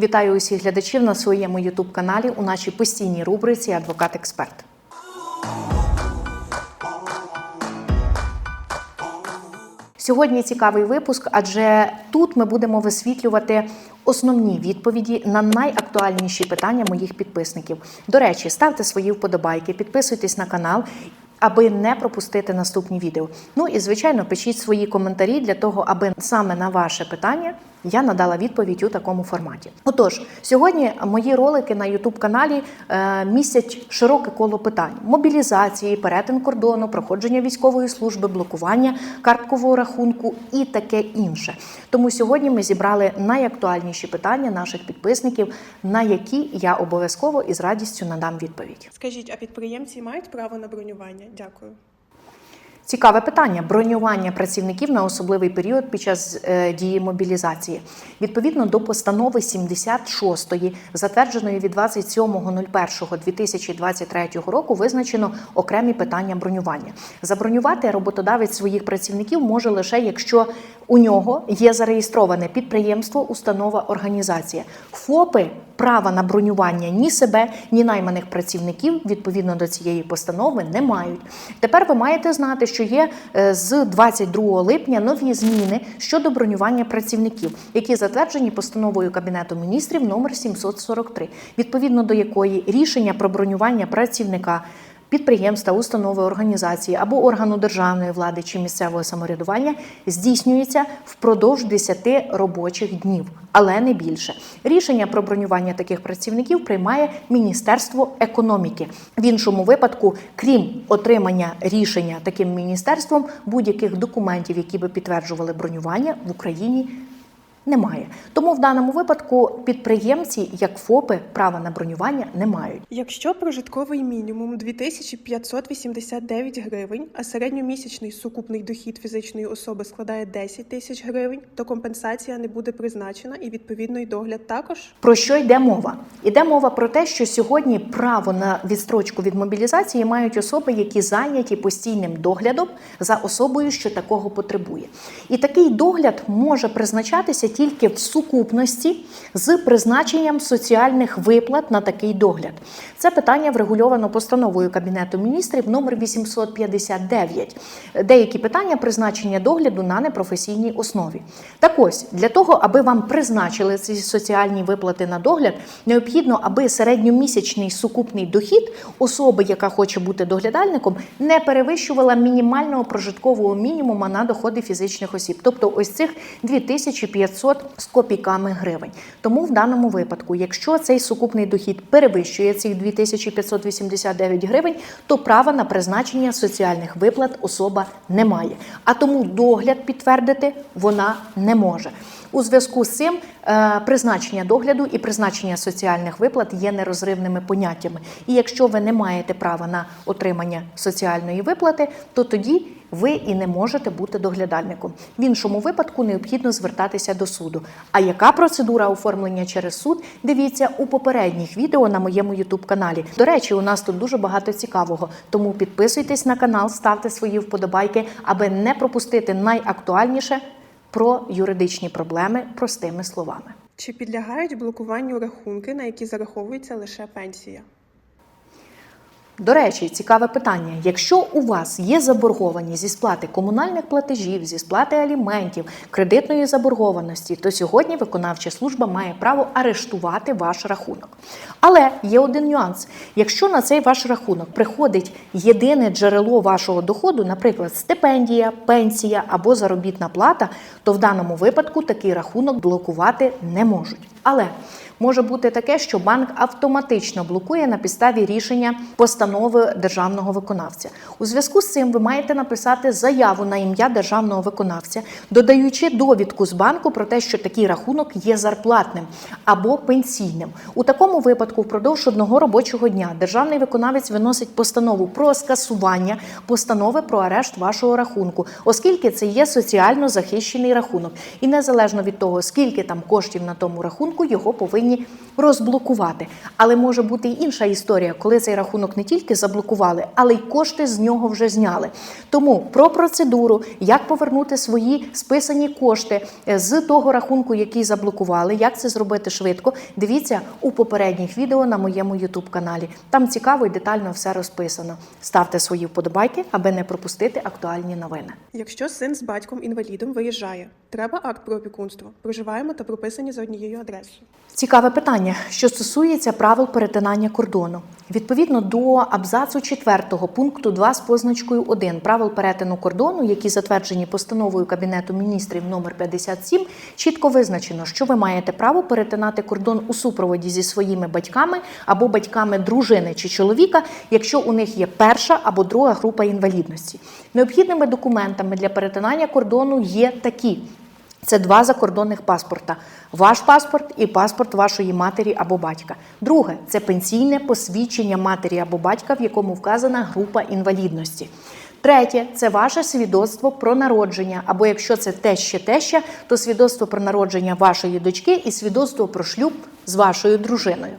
Вітаю усіх глядачів на своєму youtube каналі у нашій постійній рубриці Адвокат-експерт. Сьогодні цікавий випуск, адже тут ми будемо висвітлювати основні відповіді на найактуальніші питання моїх підписників. До речі, ставте свої вподобайки, підписуйтесь на канал. Аби не пропустити наступні відео. Ну і звичайно, пишіть свої коментарі для того, аби саме на ваше питання я надала відповідь у такому форматі. Отож, сьогодні мої ролики на youtube каналі е, містять широке коло питань: мобілізації, перетин кордону, проходження військової служби, блокування карткового рахунку і таке інше. Тому сьогодні ми зібрали найактуальніші питання наших підписників, на які я обов'язково і з радістю надам відповідь. Скажіть, а підприємці мають право на бронювання? Дякую. Цікаве питання бронювання працівників на особливий період під час е, дії мобілізації. Відповідно до постанови 76, затвердженої від 27.01.2023 року, визначено окремі питання бронювання. Забронювати роботодавець своїх працівників може лише якщо у нього є зареєстроване підприємство, установа, організація. ФОПи права на бронювання ні себе, ні найманих працівників відповідно до цієї постанови не мають. Тепер ви маєте знати, що є е, з 22 липня нові зміни щодо бронювання працівників, які затверджені постановою Кабінету міністрів номер 743, відповідно до якої рішення про бронювання працівника. Підприємства, установи, організації або органу державної влади чи місцевого самоврядування здійснюється впродовж 10 робочих днів, але не більше. Рішення про бронювання таких працівників приймає Міністерство економіки. В іншому випадку, крім отримання рішення таким міністерством, будь-яких документів, які би підтверджували бронювання в Україні. Немає тому в даному випадку підприємці, як ФОПи, права на бронювання не мають. Якщо прожитковий мінімум 2589 гривень, а середньомісячний сукупний дохід фізичної особи складає 10 тисяч гривень, то компенсація не буде призначена і відповідний догляд також. Про що йде мова? Йде мова про те, що сьогодні право на відстрочку від мобілізації мають особи, які зайняті постійним доглядом за особою, що такого потребує. І такий догляд може призначатися тільки в сукупності з призначенням соціальних виплат на такий догляд. Це питання врегульовано постановою Кабінету міністрів номер 859. Деякі питання призначення догляду на непрофесійній основі. Так ось для того, аби вам призначили ці соціальні виплати на догляд, необхідно, аби середньомісячний сукупний дохід особи, яка хоче бути доглядальником, не перевищувала мінімального прожиткового мінімуму на доходи фізичних осіб, тобто ось цих 2500 з копійками гривень. Тому в даному випадку, якщо цей сукупний дохід перевищує цих 2589 гривень, то права на призначення соціальних виплат особа не має. А тому догляд підтвердити вона не може. У зв'язку з цим е, призначення догляду і призначення соціальних виплат є нерозривними поняттями. І якщо ви не маєте права на отримання соціальної виплати, то тоді ви і не можете бути доглядальником. В іншому випадку необхідно звертатися до суду. А яка процедура оформлення через суд? Дивіться у попередніх відео на моєму youtube каналі. До речі, у нас тут дуже багато цікавого. Тому підписуйтесь на канал, ставте свої вподобайки, аби не пропустити найактуальніше про юридичні проблеми простими словами. Чи підлягають блокуванню рахунки, на які зараховується лише пенсія? До речі, цікаве питання. Якщо у вас є заборгованість зі сплати комунальних платежів, зі сплати аліментів, кредитної заборгованості, то сьогодні виконавча служба має право арештувати ваш рахунок. Але є один нюанс: якщо на цей ваш рахунок приходить єдине джерело вашого доходу, наприклад, стипендія, пенсія або заробітна плата, то в даному випадку такий рахунок блокувати не можуть. Але може бути таке, що банк автоматично блокує на підставі рішення постанови державного виконавця. У зв'язку з цим ви маєте написати заяву на ім'я державного виконавця, додаючи довідку з банку про те, що такий рахунок є зарплатним або пенсійним. У такому випадку, впродовж одного робочого дня, державний виконавець виносить постанову про скасування постанови про арешт вашого рахунку, оскільки це є соціально захищений рахунок, і незалежно від того, скільки там коштів на тому рахунку, його повинні розблокувати. Але може бути й інша історія, коли цей рахунок не тільки тільки заблокували, але й кошти з нього вже зняли. Тому про процедуру, як повернути свої списані кошти е, з того рахунку, який заблокували, як це зробити швидко. Дивіться у попередніх відео на моєму youtube каналі. Там цікаво і детально все розписано. Ставте свої вподобайки, аби не пропустити актуальні новини. Якщо син з батьком інвалідом виїжджає, треба акт про опікунство. Проживаємо та прописані за однією адресою. Цікаве питання, що стосується правил перетинання кордону. Відповідно до абзацу 4 пункту 2 з позначкою 1 правил перетину кордону, які затверджені постановою Кабінету міністрів номер 57, чітко визначено, що ви маєте право перетинати кордон у супроводі зі своїми батьками або батьками дружини чи чоловіка, якщо у них є перша або друга група інвалідності. Необхідними документами для перетинання кордону є такі. Це два закордонних паспорта: ваш паспорт і паспорт вашої матері або батька. Друге це пенсійне посвідчення матері або батька, в якому вказана група інвалідності. Третє це ваше свідоцтво про народження, або якщо це теща теща, то свідоцтво про народження вашої дочки і свідоцтво про шлюб з вашою дружиною.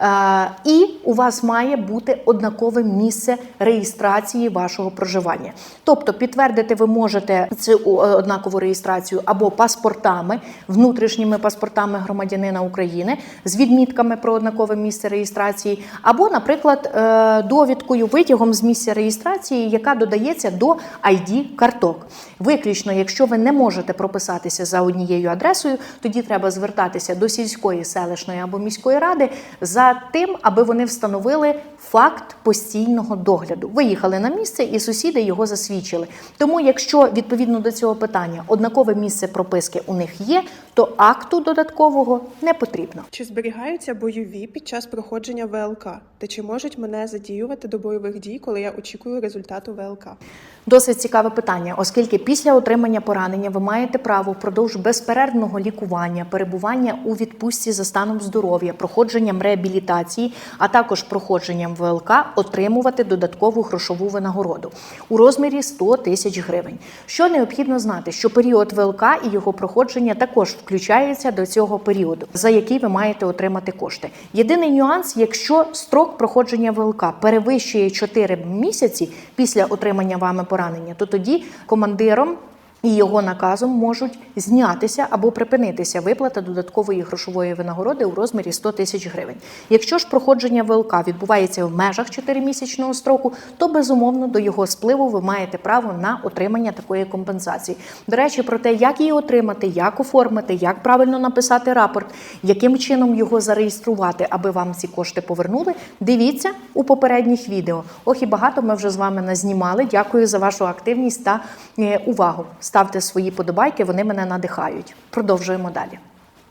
Е, І у вас має бути однакове місце реєстрації вашого проживання. Тобто підтвердити ви можете цю однакову реєстрацію або паспортами, внутрішніми паспортами громадянина України з відмітками про однакове місце реєстрації, або, наприклад, е, довідкою витягом з місця реєстрації, яка додається до id карток. Виключно, якщо ви не можете прописатися за однією адресою, тоді треба звертатися до сільської, селищної або міської ради за тим, аби вони встановили факт постійного догляду. Виїхали на місце, і сусіди його засвідчили. Тому, якщо відповідно до цього питання однакове місце прописки у них є, то акту додаткового не потрібно. Чи зберігаються бойові під час проходження ВЛК? Та чи можуть мене задіювати до бойових дій, коли я очікую результату ВЛК? Досить цікаве питання, оскільки після отримання поранення ви маєте право впродовж безперервного лікування, перебування у відпустці за станом здоров'я, проходженням реабілітації, а також проходженням ВЛК отримувати додаткову грошову винагороду у розмірі 100 тисяч гривень. Що необхідно знати, що період ВЛК і його проходження також включаються до цього періоду, за який ви маєте отримати кошти. Єдиний нюанс, якщо строк проходження ВЛК перевищує 4 місяці після отримання вами поранення, то тоді командиром і його наказом можуть знятися або припинитися виплата додаткової грошової винагороди у розмірі 100 тисяч гривень. Якщо ж проходження ВЛК відбувається в межах 4-місячного строку, то безумовно до його спливу ви маєте право на отримання такої компенсації. До речі, про те, як її отримати, як оформити, як правильно написати рапорт, яким чином його зареєструвати, аби вам ці кошти повернули. Дивіться у попередніх відео. Ох і багато ми вже з вами назнімали. Дякую за вашу активність та е, увагу. Ставте свої подобайки, вони мене надихають. Продовжуємо далі.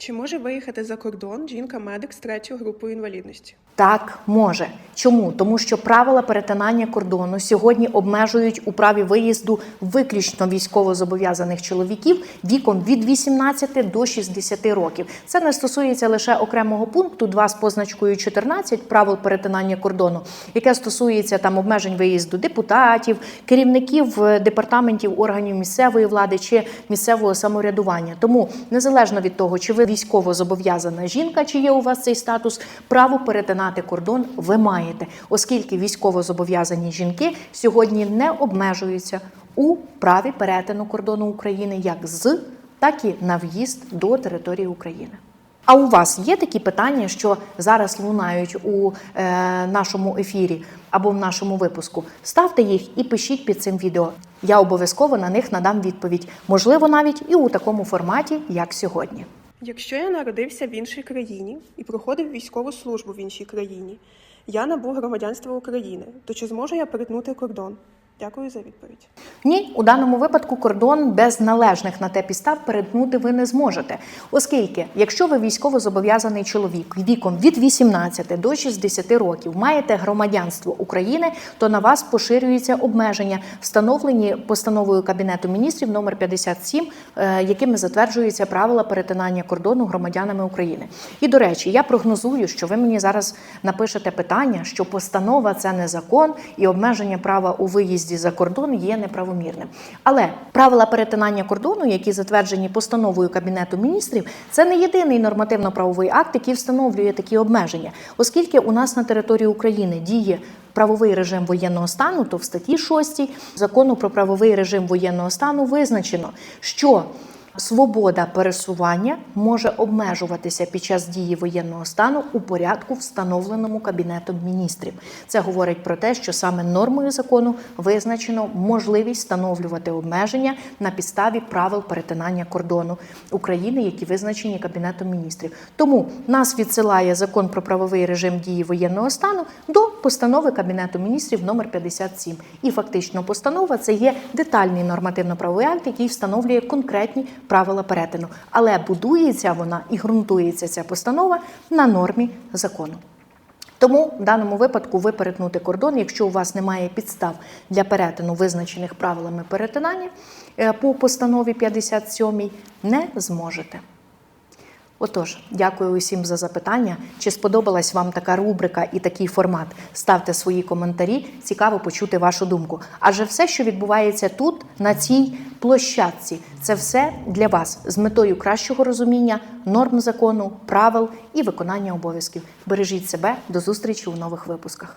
Чи може виїхати за кордон жінка-медик з третьою групою інвалідності? Так, може. Чому? Тому що правила перетинання кордону сьогодні обмежують у праві виїзду виключно військовозобов'язаних чоловіків віком від 18 до 60 років. Це не стосується лише окремого пункту 2 з позначкою 14 правил перетинання кордону, яке стосується там обмежень виїзду депутатів, керівників е, департаментів органів місцевої влади чи місцевого самоврядування. Тому незалежно від того, чи ви військово зобов'язана жінка, чи є у вас цей статус, право перетинати кордон ви маєте, оскільки військово зобов'язані жінки сьогодні не обмежуються у праві перетину кордону України як з, так і на в'їзд до території України. А у вас є такі питання, що зараз лунають у е, нашому ефірі або в нашому випуску? Ставте їх і пишіть під цим відео. Я обов'язково на них надам відповідь, можливо, навіть і у такому форматі, як сьогодні. Якщо я народився в іншій країні і проходив військову службу в іншій країні, я набув громадянства України, то чи зможу я перетнути кордон? Дякую за відповідь. Ні, у даному випадку кордон без належних на те підстав перетнути ви не зможете, оскільки, якщо ви військово зобов'язаний чоловік віком від 18 до 60 років маєте громадянство України, то на вас поширюються обмеження, встановлені постановою Кабінету міністрів номер 57, е, якими затверджуються правила перетинання кордону громадянами України. І до речі, я прогнозую, що ви мені зараз напишете питання, що постанова це не закон і обмеження права у виїзді виїзді за кордон є неправомірним. Але правила перетинання кордону, які затверджені постановою Кабінету міністрів, це не єдиний нормативно-правовий акт, який встановлює такі обмеження, оскільки у нас на території України діє. Правовий режим воєнного стану, то в статті 6 закону про правовий режим воєнного стану визначено, що Свобода пересування може обмежуватися під час дії воєнного стану у порядку, встановленому Кабінетом міністрів. Це говорить про те, що саме нормою закону визначено можливість встановлювати обмеження на підставі правил перетинання кордону України, які визначені Кабінетом міністрів. Тому нас відсилає закон про правовий режим дії воєнного стану до постанови Кабінету міністрів номер 57. І фактично постанова це є детальний нормативно-правовий акт, який встановлює конкретні правила перетину. Але будується вона і ґрунтується ця постанова на нормі закону. Тому в даному випадку ви перетнути кордон, якщо у вас немає підстав для перетину визначених правилами перетинання е, по постанові 57, не зможете. Отож, дякую усім за запитання. Чи сподобалась вам така рубрика і такий формат? Ставте свої коментарі, цікаво почути вашу думку. Адже все, що відбувається тут, на цій площадці, це все для вас з метою кращого розуміння норм закону, правил і виконання обов'язків. Бережіть себе, до зустрічі у нових випусках.